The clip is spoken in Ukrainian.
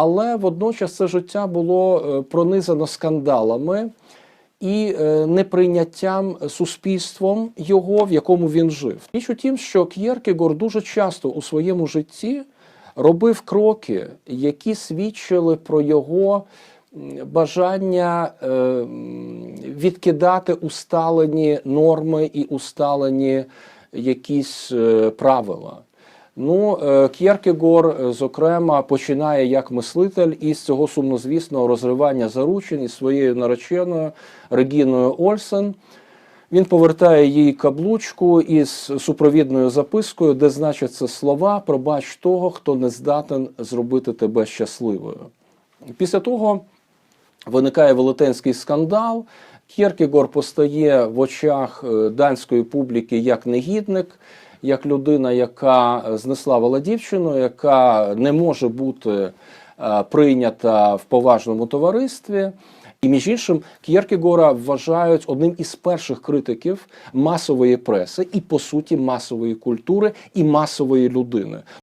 Але водночас це життя було е, пронизано скандалами і е, неприйняттям суспільством його, в якому він жив. Річ у тім, що К'єркегор дуже часто у своєму житті робив кроки, які свідчили про його бажання е, відкидати усталені норми і усталені якісь правила. Ну, е, К'єркегор, е, зокрема, починає як мислитель із цього сумнозвісного розривання заручин із своєю нареченою Регіною Ольсен. Він повертає їй каблучку із супровідною запискою, де значаться слова пробач того, хто не здатен зробити тебе щасливою. Після того виникає велетенський скандал. Кєркегор постає в очах е, данської публіки як негідник, як людина, яка знесла володівщину, яка не може бути е, прийнята в поважному товаристві. І між іншим, К'єркегора вважають одним із перших критиків масової преси і, по суті, масової культури і масової людини.